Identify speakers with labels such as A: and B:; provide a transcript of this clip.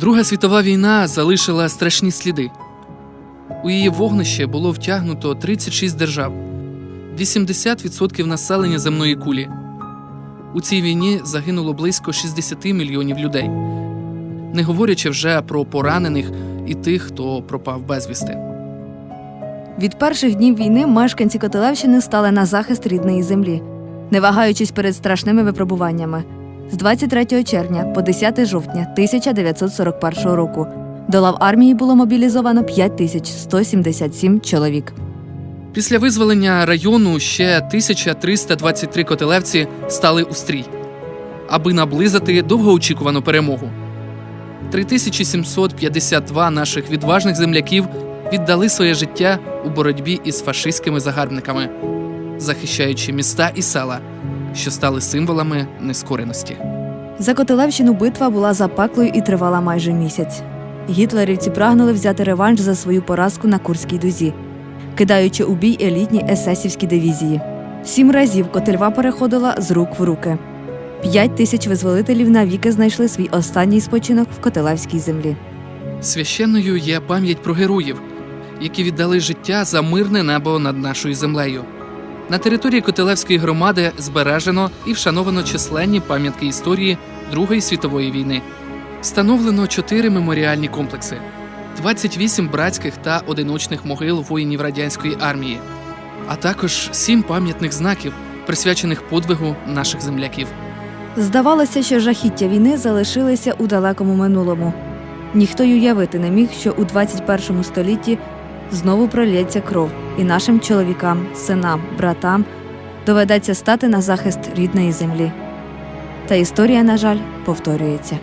A: Друга світова війна залишила страшні сліди. У її вогнище було втягнуто 36 держав, 80% населення земної кулі. У цій війні загинуло близько 60 мільйонів людей, не говорячи вже про поранених і тих, хто пропав безвісти.
B: Від перших днів війни мешканці Котелевщини стали на захист рідної землі, не вагаючись перед страшними випробуваннями. З 23 червня по 10 жовтня 1941 року до лав армії було мобілізовано 5177 чоловік.
A: Після визволення району ще 1323 котелевці стали у стрій, аби наблизити довгоочікувану перемогу. 3752 наших відважних земляків віддали своє життя у боротьбі із фашистськими загарбниками, захищаючи міста і села, що стали символами нескореності.
B: За Котелевщину битва була запеклою і тривала майже місяць. Гітлерівці прагнули взяти реванш за свою поразку на Курській дузі, кидаючи у бій елітні есесівські дивізії. Сім разів Котельва переходила з рук в руки. П'ять тисяч визволителів навіки знайшли свій останній спочинок в Котелевській землі.
A: Священною є пам'ять про героїв, які віддали життя за мирне небо над нашою землею. На території Котелевської громади збережено і вшановано численні пам'ятки історії Другої світової війни. Встановлено чотири меморіальні комплекси, 28 братських та одиночних могил воїнів радянської армії, а також сім пам'ятних знаків, присвячених подвигу наших земляків.
B: Здавалося, що жахіття війни залишилися у далекому минулому. Ніхто й уявити не міг, що у 21 столітті знову пролється кров, і нашим чоловікам, синам, братам доведеться стати на захист рідної землі. Та історія, на жаль, повторюється.